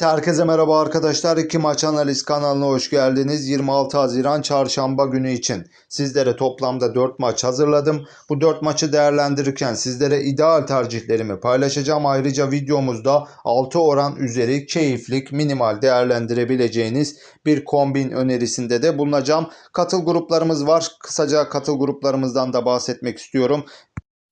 Herkese merhaba arkadaşlar. İki Maç Analiz kanalına hoş geldiniz. 26 Haziran Çarşamba günü için sizlere toplamda 4 maç hazırladım. Bu 4 maçı değerlendirirken sizlere ideal tercihlerimi paylaşacağım. Ayrıca videomuzda 6 oran üzeri keyiflik minimal değerlendirebileceğiniz bir kombin önerisinde de bulunacağım. Katıl gruplarımız var. Kısaca katıl gruplarımızdan da bahsetmek istiyorum.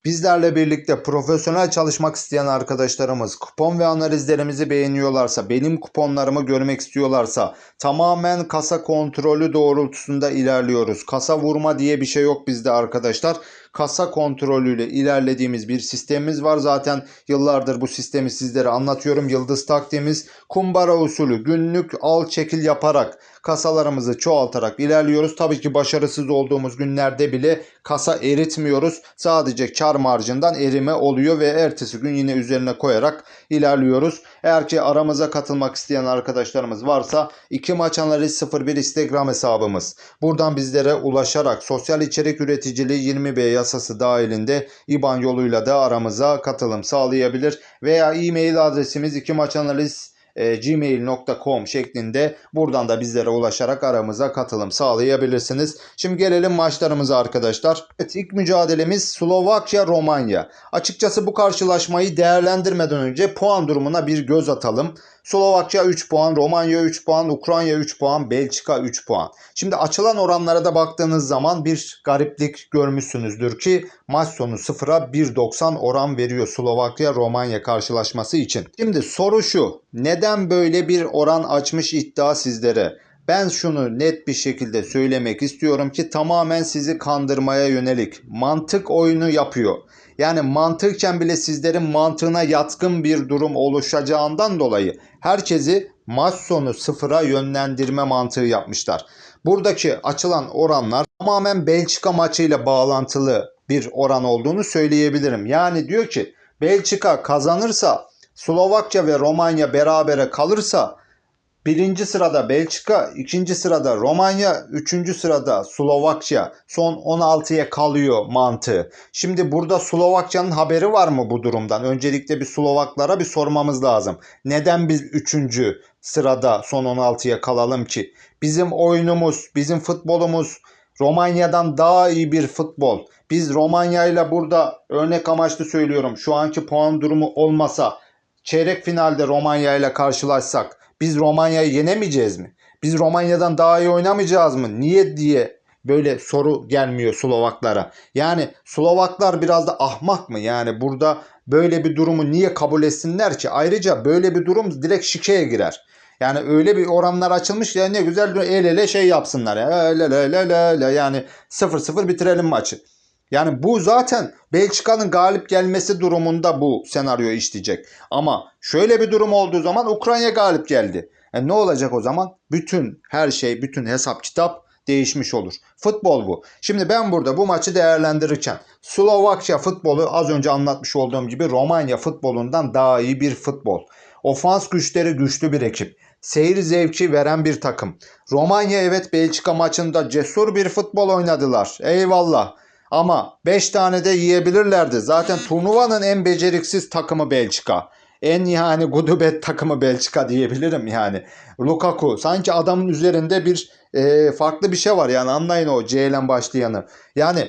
Bizlerle birlikte profesyonel çalışmak isteyen arkadaşlarımız kupon ve analizlerimizi beğeniyorlarsa, benim kuponlarımı görmek istiyorlarsa tamamen kasa kontrolü doğrultusunda ilerliyoruz. Kasa vurma diye bir şey yok bizde arkadaşlar. Kasa kontrolüyle ilerlediğimiz bir sistemimiz var. Zaten yıllardır bu sistemi sizlere anlatıyorum. Yıldız taktiğimiz kumbara usulü günlük al çekil yaparak kasalarımızı çoğaltarak ilerliyoruz. Tabii ki başarısız olduğumuz günlerde bile kasa eritmiyoruz. Sadece kar marjından erime oluyor ve ertesi gün yine üzerine koyarak ilerliyoruz. Eğer ki aramıza katılmak isteyen arkadaşlarımız varsa 2 maç analiz 01 Instagram hesabımız. Buradan bizlere ulaşarak sosyal içerik üreticiliği 20B yasası dahilinde IBAN yoluyla da aramıza katılım sağlayabilir. Veya e-mail adresimiz 2 maç analiz e, gmail.com şeklinde buradan da bizlere ulaşarak aramıza katılım sağlayabilirsiniz. Şimdi gelelim maçlarımıza arkadaşlar. Evet ilk mücadelemiz Slovakya-Romanya. Açıkçası bu karşılaşmayı değerlendirmeden önce puan durumuna bir göz atalım. Slovakya 3 puan, Romanya 3 puan, Ukrayna 3 puan, Belçika 3 puan. Şimdi açılan oranlara da baktığınız zaman bir gariplik görmüşsünüzdür ki maç sonu 0'a 1.90 oran veriyor Slovakya-Romanya karşılaşması için. Şimdi soru şu. Neden böyle bir oran açmış iddia sizlere? Ben şunu net bir şekilde söylemek istiyorum ki tamamen sizi kandırmaya yönelik mantık oyunu yapıyor. Yani mantıken bile sizlerin mantığına yatkın bir durum oluşacağından dolayı herkesi maç sonu sıfıra yönlendirme mantığı yapmışlar. Buradaki açılan oranlar tamamen Belçika maçıyla bağlantılı bir oran olduğunu söyleyebilirim. Yani diyor ki Belçika kazanırsa Slovakya ve Romanya berabere kalırsa Birinci sırada Belçika, ikinci sırada Romanya, üçüncü sırada Slovakya. Son 16'ya kalıyor mantığı. Şimdi burada Slovakya'nın haberi var mı bu durumdan? Öncelikle bir Slovaklara bir sormamız lazım. Neden biz üçüncü sırada son 16'ya kalalım ki? Bizim oyunumuz, bizim futbolumuz Romanya'dan daha iyi bir futbol. Biz Romanya ile burada örnek amaçlı söylüyorum. Şu anki puan durumu olmasa çeyrek finalde Romanya ile karşılaşsak biz Romanya'yı yenemeyeceğiz mi? Biz Romanya'dan daha iyi oynamayacağız mı? Niye diye böyle soru gelmiyor Slovaklara. Yani Slovaklar biraz da ahmak mı? Yani burada böyle bir durumu niye kabul etsinler ki? Ayrıca böyle bir durum direkt şikeye girer. Yani öyle bir oranlar açılmış ya ne güzel el ele şey yapsınlar ya. Le le le le le yani 0-0 bitirelim maçı. Yani bu zaten Belçika'nın galip gelmesi durumunda bu senaryo işleyecek. Ama şöyle bir durum olduğu zaman Ukrayna galip geldi. E ne olacak o zaman? Bütün her şey, bütün hesap kitap değişmiş olur. Futbol bu. Şimdi ben burada bu maçı değerlendirirken Slovakya futbolu az önce anlatmış olduğum gibi Romanya futbolundan daha iyi bir futbol. Ofans güçleri güçlü bir ekip. Seyir zevki veren bir takım. Romanya evet Belçika maçında cesur bir futbol oynadılar. Eyvallah. Ama 5 tane de yiyebilirlerdi. Zaten turnuvanın en beceriksiz takımı Belçika. En yani gudubet takımı Belçika diyebilirim yani. Lukaku sanki adamın üzerinde bir e, farklı bir şey var yani anlayın o C ile başlayanı. Yani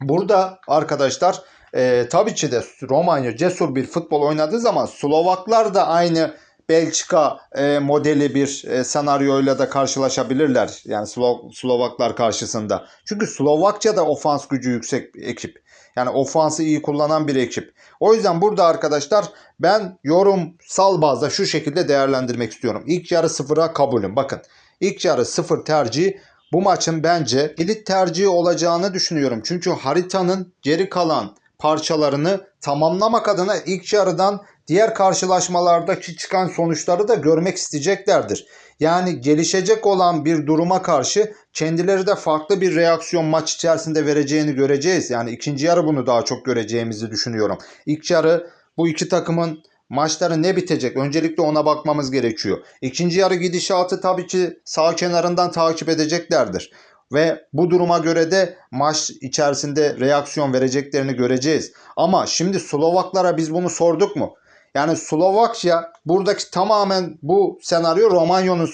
burada arkadaşlar e, tabii ki de Romanya cesur bir futbol oynadığı zaman Slovaklar da aynı Belçika e, modeli bir e, senaryoyla da karşılaşabilirler. Yani Slo- Slovaklar karşısında. Çünkü Slovakça da ofans gücü yüksek bir ekip. Yani ofansı iyi kullanan bir ekip. O yüzden burada arkadaşlar ben yorumsal bazda şu şekilde değerlendirmek istiyorum. İlk yarı sıfıra kabulüm. Bakın ilk yarı sıfır tercih bu maçın bence elit tercihi olacağını düşünüyorum. Çünkü haritanın geri kalan parçalarını tamamlamak adına ilk yarıdan diğer karşılaşmalardaki çıkan sonuçları da görmek isteyeceklerdir. Yani gelişecek olan bir duruma karşı kendileri de farklı bir reaksiyon maç içerisinde vereceğini göreceğiz. Yani ikinci yarı bunu daha çok göreceğimizi düşünüyorum. İlk yarı bu iki takımın maçları ne bitecek? Öncelikle ona bakmamız gerekiyor. İkinci yarı gidişatı tabii ki sağ kenarından takip edeceklerdir. Ve bu duruma göre de maç içerisinde reaksiyon vereceklerini göreceğiz. Ama şimdi Slovaklara biz bunu sorduk mu? Yani Slovakya bu buradaki tamamen bu senaryo Romanya'nın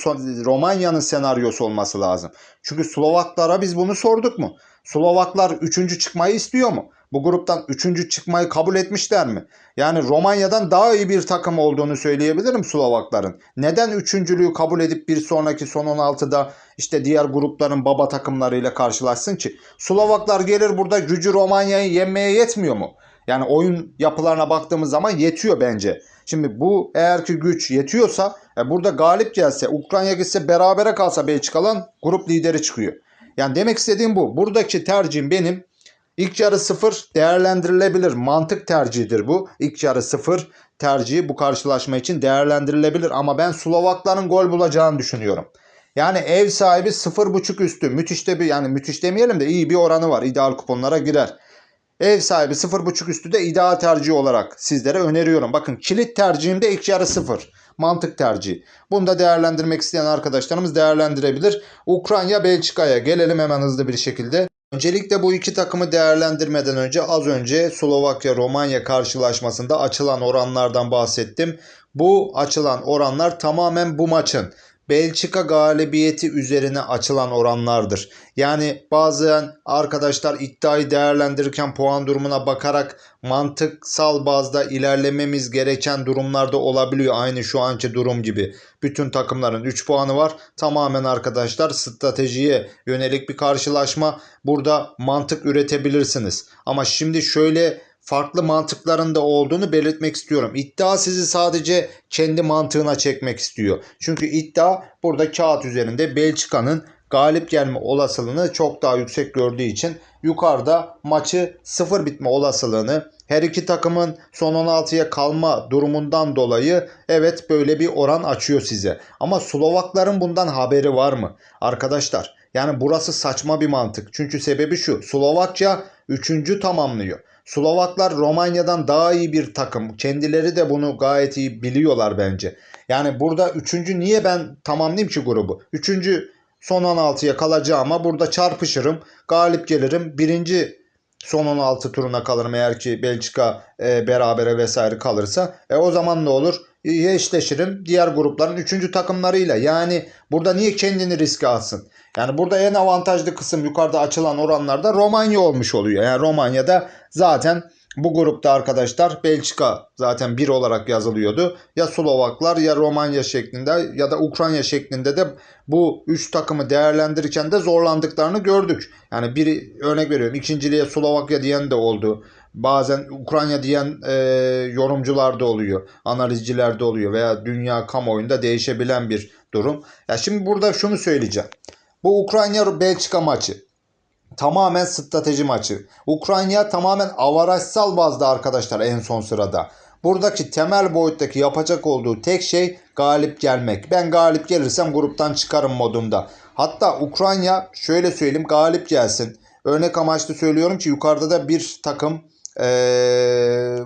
Romanya'nın senaryosu olması lazım. Çünkü Slovaklara biz bunu sorduk mu? Slovaklar 3. çıkmayı istiyor mu? Bu gruptan 3. çıkmayı kabul etmişler mi? Yani Romanya'dan daha iyi bir takım olduğunu söyleyebilirim Slovakların. Neden üçüncülüğü kabul edip bir sonraki son 16'da işte diğer grupların baba takımlarıyla karşılaşsın ki? Slovaklar gelir burada gücü Romanya'yı yenmeye yetmiyor mu? Yani oyun yapılarına baktığımız zaman yetiyor bence. Şimdi bu eğer ki güç yetiyorsa e, burada galip gelse Ukrayna gitse berabere kalsa Belçikalan grup lideri çıkıyor. Yani demek istediğim bu. Buradaki tercihim benim İlk yarı sıfır değerlendirilebilir. Mantık tercihidir bu. İlk yarı sıfır tercihi bu karşılaşma için değerlendirilebilir. Ama ben Slovakların gol bulacağını düşünüyorum. Yani ev sahibi 0.5 üstü. Müthiş de bir yani müthiş demeyelim de iyi bir oranı var. İdeal kuponlara girer. Ev sahibi 0.5 üstü de ideal tercih olarak sizlere öneriyorum. Bakın kilit tercihim de ilk yarı 0. Mantık tercihi. Bunu da değerlendirmek isteyen arkadaşlarımız değerlendirebilir. Ukrayna Belçika'ya gelelim hemen hızlı bir şekilde. Öncelikle bu iki takımı değerlendirmeden önce az önce Slovakya-Romanya karşılaşmasında açılan oranlardan bahsettim. Bu açılan oranlar tamamen bu maçın Belçika galibiyeti üzerine açılan oranlardır. Yani bazen arkadaşlar iddiayı değerlendirirken puan durumuna bakarak mantıksal bazda ilerlememiz gereken durumlarda olabiliyor. Aynı şu anki durum gibi. Bütün takımların 3 puanı var. Tamamen arkadaşlar stratejiye yönelik bir karşılaşma. Burada mantık üretebilirsiniz. Ama şimdi şöyle farklı mantıkların da olduğunu belirtmek istiyorum. İddia sizi sadece kendi mantığına çekmek istiyor. Çünkü iddia burada kağıt üzerinde Belçika'nın galip gelme olasılığını çok daha yüksek gördüğü için yukarıda maçı sıfır bitme olasılığını her iki takımın son 16'ya kalma durumundan dolayı evet böyle bir oran açıyor size. Ama Slovakların bundan haberi var mı? Arkadaşlar yani burası saçma bir mantık. Çünkü sebebi şu. Slovakya 3. tamamlıyor. Slovaklar Romanya'dan daha iyi bir takım. Kendileri de bunu gayet iyi biliyorlar bence. Yani burada 3. niye ben tamamlayayım ki grubu? 3. son 16'ya kalacağıma burada çarpışırım. Galip gelirim. Birinci son 16 turuna kalırım eğer ki Belçika e, berabere vesaire kalırsa. E, o zaman ne olur? E, eşleşirim diğer grupların 3. takımlarıyla. Yani burada niye kendini riske atsın? Yani burada en avantajlı kısım yukarıda açılan oranlarda Romanya olmuş oluyor. Yani Romanya'da zaten bu grupta arkadaşlar Belçika zaten bir olarak yazılıyordu. Ya Slovaklar ya Romanya şeklinde ya da Ukrayna şeklinde de bu 3 takımı değerlendirirken de zorlandıklarını gördük. Yani bir örnek veriyorum ikinciliğe Slovakya diyen de oldu. Bazen Ukrayna diyen e, yorumcular da oluyor. Analizciler de oluyor veya dünya kamuoyunda değişebilen bir durum. Ya şimdi burada şunu söyleyeceğim. Bu Ukrayna Belçika maçı tamamen strateji maçı. Ukrayna tamamen avarajsal bazda arkadaşlar en son sırada. Buradaki temel boyuttaki yapacak olduğu tek şey galip gelmek. Ben galip gelirsem gruptan çıkarım modunda. Hatta Ukrayna şöyle söyleyeyim galip gelsin. Örnek amaçlı söylüyorum ki yukarıda da bir takım ee,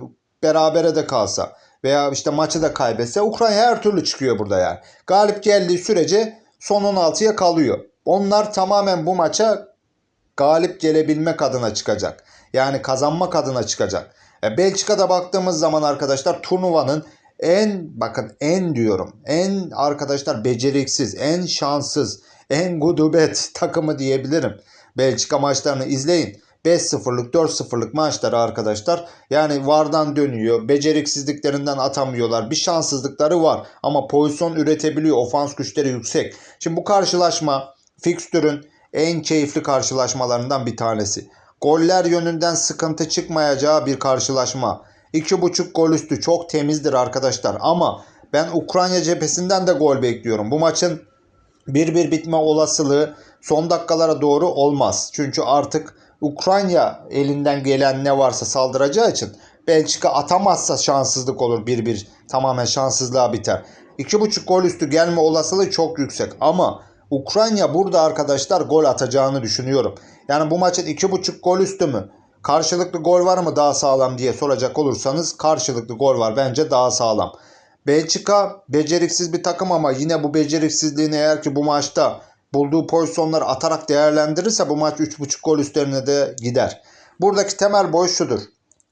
berabere de kalsa veya işte maçı da kaybetse Ukrayna her türlü çıkıyor burada yani. Galip geldiği sürece son 16'ya kalıyor. Onlar tamamen bu maça galip gelebilmek adına çıkacak. Yani kazanmak adına çıkacak. E, Belçika'da baktığımız zaman arkadaşlar turnuvanın en bakın en diyorum en arkadaşlar beceriksiz, en şanssız, en gudubet takımı diyebilirim. Belçika maçlarını izleyin. 5-0'lık 4-0'lık maçları arkadaşlar yani vardan dönüyor beceriksizliklerinden atamıyorlar bir şanssızlıkları var ama pozisyon üretebiliyor ofans güçleri yüksek. Şimdi bu karşılaşma fikstürün en keyifli karşılaşmalarından bir tanesi. Goller yönünden sıkıntı çıkmayacağı bir karşılaşma. 2.5 gol üstü çok temizdir arkadaşlar ama ben Ukrayna cephesinden de gol bekliyorum. Bu maçın 1-1 bitme olasılığı son dakikalara doğru olmaz. Çünkü artık Ukrayna elinden gelen ne varsa saldıracağı için Belçika atamazsa şanssızlık olur 1-1. Tamamen şanssızlığa biter. 2.5 gol üstü gelme olasılığı çok yüksek ama Ukrayna burada arkadaşlar gol atacağını düşünüyorum. Yani bu maçın 2.5 gol üstü mü? Karşılıklı gol var mı daha sağlam diye soracak olursanız karşılıklı gol var bence daha sağlam. Belçika beceriksiz bir takım ama yine bu beceriksizliğini eğer ki bu maçta bulduğu pozisyonları atarak değerlendirirse bu maç 3.5 gol üstlerine de gider. Buradaki temel boy şudur.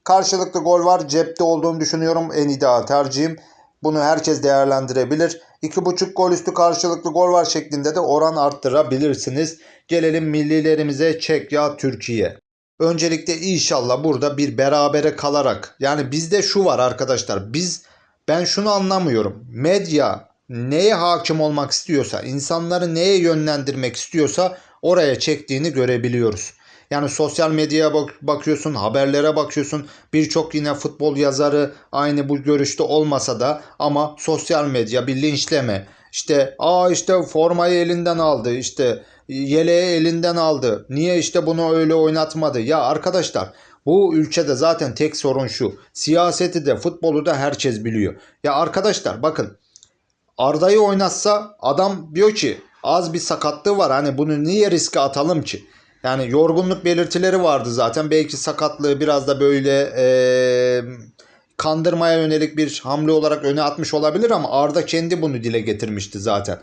Karşılıklı gol var cepte olduğunu düşünüyorum en ideal tercihim. Bunu herkes değerlendirebilir. 2.5 gol üstü karşılıklı gol var şeklinde de oran arttırabilirsiniz. Gelelim millilerimize Çekya Türkiye. Öncelikle inşallah burada bir berabere kalarak yani bizde şu var arkadaşlar biz ben şunu anlamıyorum. Medya neye hakim olmak istiyorsa, insanları neye yönlendirmek istiyorsa oraya çektiğini görebiliyoruz. Yani sosyal medyaya bak bakıyorsun, haberlere bakıyorsun. Birçok yine futbol yazarı aynı bu görüşte olmasa da ama sosyal medya bir linçleme. İşte aa işte formayı elinden aldı, işte yeleği elinden aldı. Niye işte bunu öyle oynatmadı? Ya arkadaşlar bu ülkede zaten tek sorun şu. Siyaseti de futbolu da herkes biliyor. Ya arkadaşlar bakın Arda'yı oynatsa adam diyor ki az bir sakatlığı var. Hani bunu niye riske atalım ki? Yani yorgunluk belirtileri vardı zaten. Belki sakatlığı biraz da böyle eee, kandırmaya yönelik bir hamle olarak öne atmış olabilir ama Arda kendi bunu dile getirmişti zaten.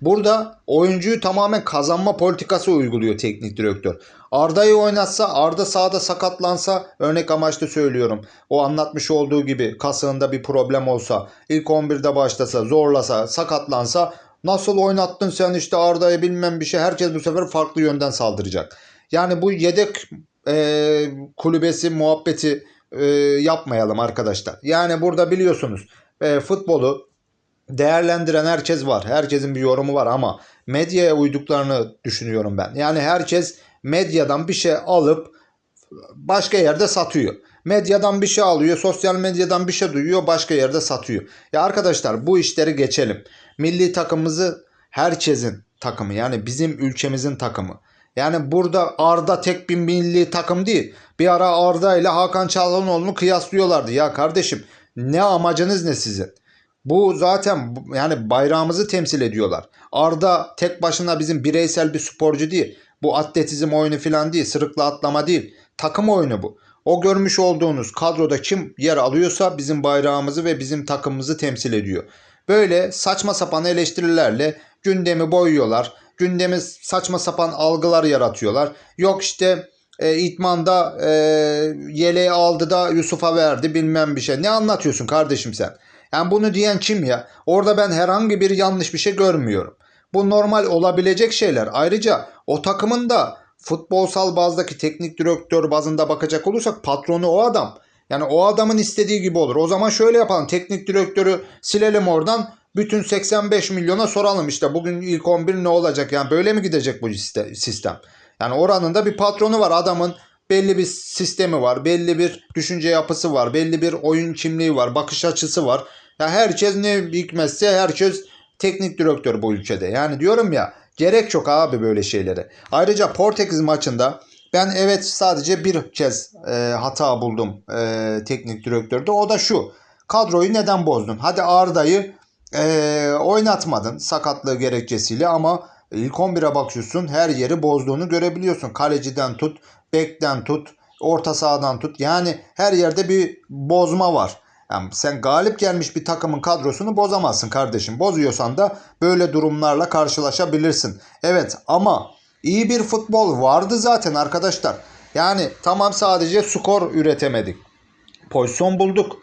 Burada oyuncuyu tamamen kazanma politikası uyguluyor teknik direktör. Arda'yı oynatsa, Arda sahada sakatlansa, örnek amaçlı söylüyorum. O anlatmış olduğu gibi kasığında bir problem olsa, ilk 11'de başlasa, zorlasa, sakatlansa nasıl oynattın sen işte Arda'yı bilmem bir şey. Herkes bu sefer farklı yönden saldıracak. Yani bu yedek e, kulübesi muhabbeti e, yapmayalım arkadaşlar. Yani burada biliyorsunuz e, futbolu değerlendiren herkes var. Herkesin bir yorumu var ama medyaya uyduklarını düşünüyorum ben. Yani herkes medyadan bir şey alıp başka yerde satıyor. Medyadan bir şey alıyor, sosyal medyadan bir şey duyuyor, başka yerde satıyor. Ya arkadaşlar bu işleri geçelim. Milli takımımızı herkesin takımı yani bizim ülkemizin takımı. Yani burada Arda tek bir milli takım değil. Bir ara Arda ile Hakan Çalhanoğlu'nu kıyaslıyorlardı. Ya kardeşim ne amacınız ne sizin? Bu zaten yani bayrağımızı temsil ediyorlar. Arda tek başına bizim bireysel bir sporcu değil. Bu atletizm oyunu falan değil. Sırıkla atlama değil. Takım oyunu bu. O görmüş olduğunuz kadroda kim yer alıyorsa bizim bayrağımızı ve bizim takımımızı temsil ediyor. Böyle saçma sapan eleştirilerle gündemi boyuyorlar. Gündemi saçma sapan algılar yaratıyorlar. Yok işte e, İtman'da e, yeleği aldı da Yusuf'a verdi bilmem bir şey. Ne anlatıyorsun kardeşim sen? Yani bunu diyen kim ya? Orada ben herhangi bir yanlış bir şey görmüyorum. Bu normal olabilecek şeyler. Ayrıca o takımın da futbolsal bazdaki teknik direktör bazında bakacak olursak patronu o adam. Yani o adamın istediği gibi olur. O zaman şöyle yapalım. Teknik direktörü silelim oradan. Bütün 85 milyona soralım işte bugün ilk 11 ne olacak? Yani böyle mi gidecek bu siste- sistem? Yani oranın da bir patronu var. Adamın belli bir sistemi var. Belli bir düşünce yapısı var. Belli bir oyun kimliği var. Bakış açısı var. Ya herkes ne hikmetse herkes teknik direktör bu ülkede. Yani diyorum ya gerek yok abi böyle şeylere. Ayrıca Portekiz maçında ben evet sadece bir kez e, hata buldum e, teknik direktörde. O da şu. Kadroyu neden bozdun? Hadi Arda'yı e, oynatmadın sakatlığı gerekçesiyle ama ilk 11'e bakıyorsun her yeri bozduğunu görebiliyorsun. Kaleciden tut, bekten tut, orta sahadan tut. Yani her yerde bir bozma var. Yani sen galip gelmiş bir takımın kadrosunu bozamazsın kardeşim. Bozuyorsan da böyle durumlarla karşılaşabilirsin. Evet ama iyi bir futbol vardı zaten arkadaşlar. Yani tamam sadece skor üretemedik. Pozisyon bulduk.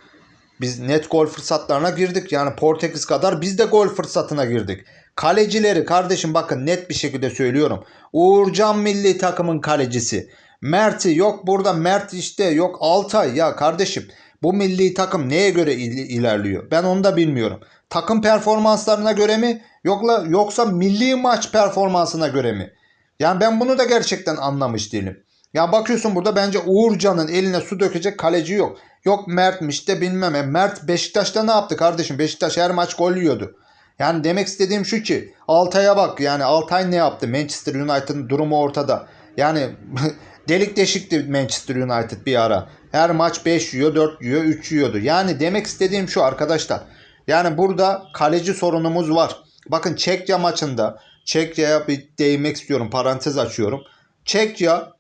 Biz net gol fırsatlarına girdik. Yani Portekiz kadar biz de gol fırsatına girdik. Kalecileri kardeşim bakın net bir şekilde söylüyorum. Uğurcan milli takımın kalecisi. Mert'i yok burada Mert işte yok Altay ya kardeşim. Bu milli takım neye göre il- ilerliyor? Ben onu da bilmiyorum. Takım performanslarına göre mi? Yokla, yoksa milli maç performansına göre mi? Yani ben bunu da gerçekten anlamış değilim. Ya bakıyorsun burada bence Uğurcan'ın eline su dökecek kaleci yok. Yok Mert'miş de bilmem. Mert Beşiktaş'ta ne yaptı kardeşim? Beşiktaş her maç gol yiyordu. Yani demek istediğim şu ki Altay'a bak yani Altay ne yaptı? Manchester United'ın durumu ortada. Yani delik deşikti Manchester United bir ara. Her maç 5 yiyor, 4 yiyor, 3 yiyordu. Yani demek istediğim şu arkadaşlar. Yani burada kaleci sorunumuz var. Bakın Çekya maçında Çekya'ya bir değinmek istiyorum. Parantez açıyorum. Çekya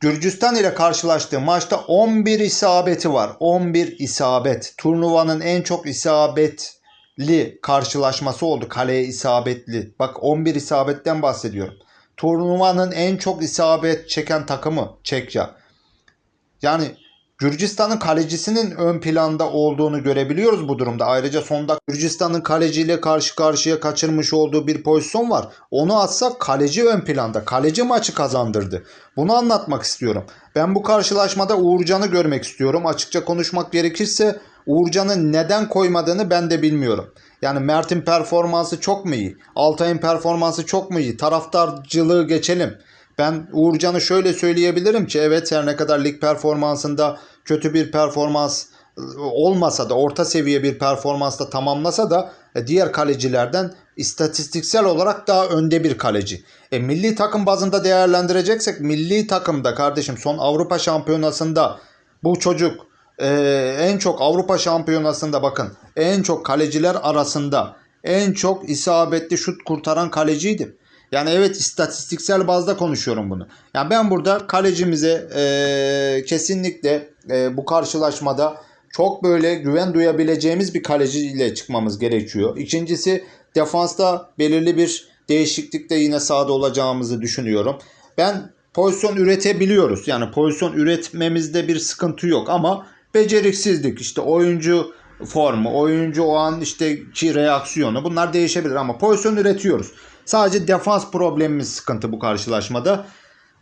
Gürcistan ile karşılaştığı maçta 11 isabeti var. 11 isabet. Turnuvanın en çok isabetli karşılaşması oldu. Kaleye isabetli. Bak 11 isabetten bahsediyorum. Turnuvanın en çok isabet çeken takımı Çekya. Yani Gürcistan'ın kalecisinin ön planda olduğunu görebiliyoruz bu durumda. Ayrıca son dakika Gürcistan'ın kaleciyle karşı karşıya kaçırmış olduğu bir pozisyon var. Onu atsak kaleci ön planda. Kaleci maçı kazandırdı. Bunu anlatmak istiyorum. Ben bu karşılaşmada Uğurcan'ı görmek istiyorum. Açıkça konuşmak gerekirse Uğurcan'ı neden koymadığını ben de bilmiyorum. Yani Mert'in performansı çok mu iyi? Altay'ın performansı çok mu iyi? Taraftarcılığı geçelim. Ben Uğurcan'ı şöyle söyleyebilirim ki evet her ne kadar lig performansında kötü bir performans e, olmasa da orta seviye bir performansla tamamlasa da e, diğer kalecilerden istatistiksel olarak daha önde bir kaleci. E, milli takım bazında değerlendireceksek milli takımda kardeşim son Avrupa Şampiyonası'nda bu çocuk e, en çok Avrupa Şampiyonası'nda bakın en çok kaleciler arasında en çok isabetli şut kurtaran kaleciydi. Yani evet istatistiksel bazda konuşuyorum bunu. Yani ben burada kalecimize e, kesinlikle e, bu karşılaşmada çok böyle güven duyabileceğimiz bir kaleciyle çıkmamız gerekiyor. İkincisi defansta belirli bir değişiklikte yine sahada olacağımızı düşünüyorum. Ben pozisyon üretebiliyoruz. Yani pozisyon üretmemizde bir sıkıntı yok ama beceriksizlik işte oyuncu formu, oyuncu o an işte ki reaksiyonu bunlar değişebilir ama pozisyon üretiyoruz. Sadece defans problemimiz sıkıntı bu karşılaşmada.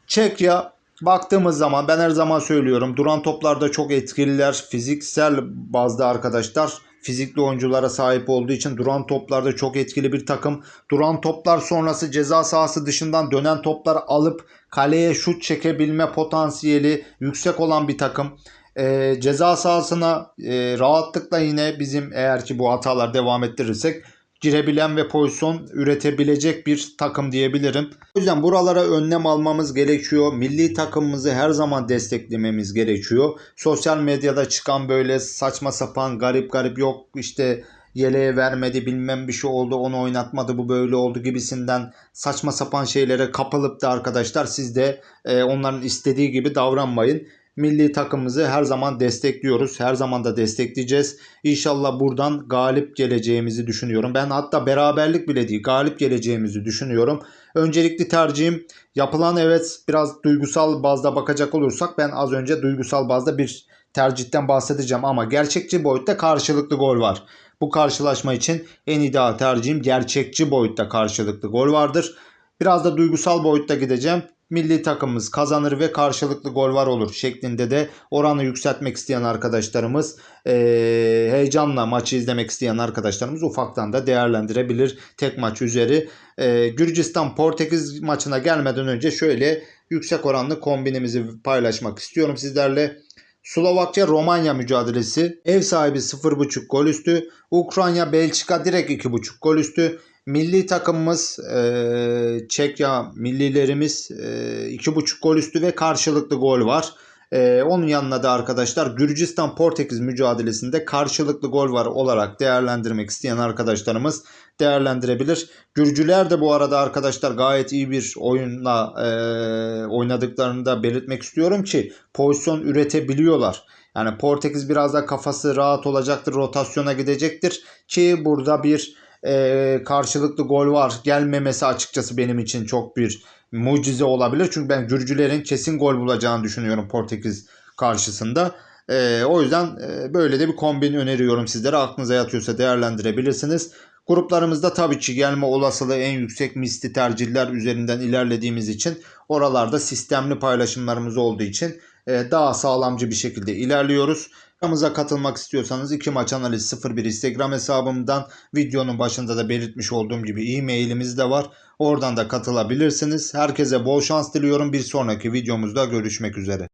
Çekya baktığımız zaman ben her zaman söylüyorum duran toplarda çok etkililer. Fiziksel bazda arkadaşlar fizikli oyunculara sahip olduğu için duran toplarda çok etkili bir takım. Duran toplar sonrası ceza sahası dışından dönen toplar alıp kaleye şut çekebilme potansiyeli yüksek olan bir takım. E, ceza sahasına e, rahatlıkla yine bizim eğer ki bu hatalar devam ettirirsek girebilen ve pozisyon üretebilecek bir takım diyebilirim. O yüzden buralara önlem almamız gerekiyor. Milli takımımızı her zaman desteklememiz gerekiyor. Sosyal medyada çıkan böyle saçma sapan garip garip yok işte yeleğe vermedi bilmem bir şey oldu onu oynatmadı bu böyle oldu gibisinden saçma sapan şeylere kapılıp da arkadaşlar siz de e, onların istediği gibi davranmayın. Milli takımımızı her zaman destekliyoruz. Her zaman da destekleyeceğiz. İnşallah buradan galip geleceğimizi düşünüyorum. Ben hatta beraberlik bile değil galip geleceğimizi düşünüyorum. Öncelikli tercihim yapılan evet biraz duygusal bazda bakacak olursak ben az önce duygusal bazda bir tercihten bahsedeceğim ama gerçekçi boyutta karşılıklı gol var. Bu karşılaşma için en ideal tercihim gerçekçi boyutta karşılıklı gol vardır. Biraz da duygusal boyutta gideceğim milli takımımız kazanır ve karşılıklı gol var olur şeklinde de oranı yükseltmek isteyen arkadaşlarımız e, heyecanla maçı izlemek isteyen arkadaşlarımız ufaktan da değerlendirebilir tek maç üzeri. E, Gürcistan Portekiz maçına gelmeden önce şöyle yüksek oranlı kombinimizi paylaşmak istiyorum sizlerle. Slovakya Romanya mücadelesi. Ev sahibi 0.5 gol üstü. Ukrayna Belçika direkt 2.5 gol üstü. Milli takımımız e, Çekya millilerimiz e, iki buçuk gol üstü ve karşılıklı gol var. E, onun yanına da arkadaşlar Gürcistan Portekiz mücadelesinde karşılıklı gol var olarak değerlendirmek isteyen arkadaşlarımız değerlendirebilir. Gürcüler de bu arada arkadaşlar gayet iyi bir oyunla e, oynadıklarını da belirtmek istiyorum ki pozisyon üretebiliyorlar. Yani Portekiz biraz da kafası rahat olacaktır, rotasyona gidecektir ki burada bir e, karşılıklı gol var gelmemesi açıkçası benim için çok bir mucize olabilir. Çünkü ben Gürcülerin kesin gol bulacağını düşünüyorum Portekiz karşısında. E, o yüzden e, böyle de bir kombin öneriyorum sizlere. Aklınıza yatıyorsa değerlendirebilirsiniz. Gruplarımızda tabii ki gelme olasılığı en yüksek misli tercihler üzerinden ilerlediğimiz için oralarda sistemli paylaşımlarımız olduğu için e, daha sağlamcı bir şekilde ilerliyoruz. Aramıza katılmak istiyorsanız iki maç analiz 01 Instagram hesabımdan videonun başında da belirtmiş olduğum gibi e-mailimiz de var. Oradan da katılabilirsiniz. Herkese bol şans diliyorum. Bir sonraki videomuzda görüşmek üzere.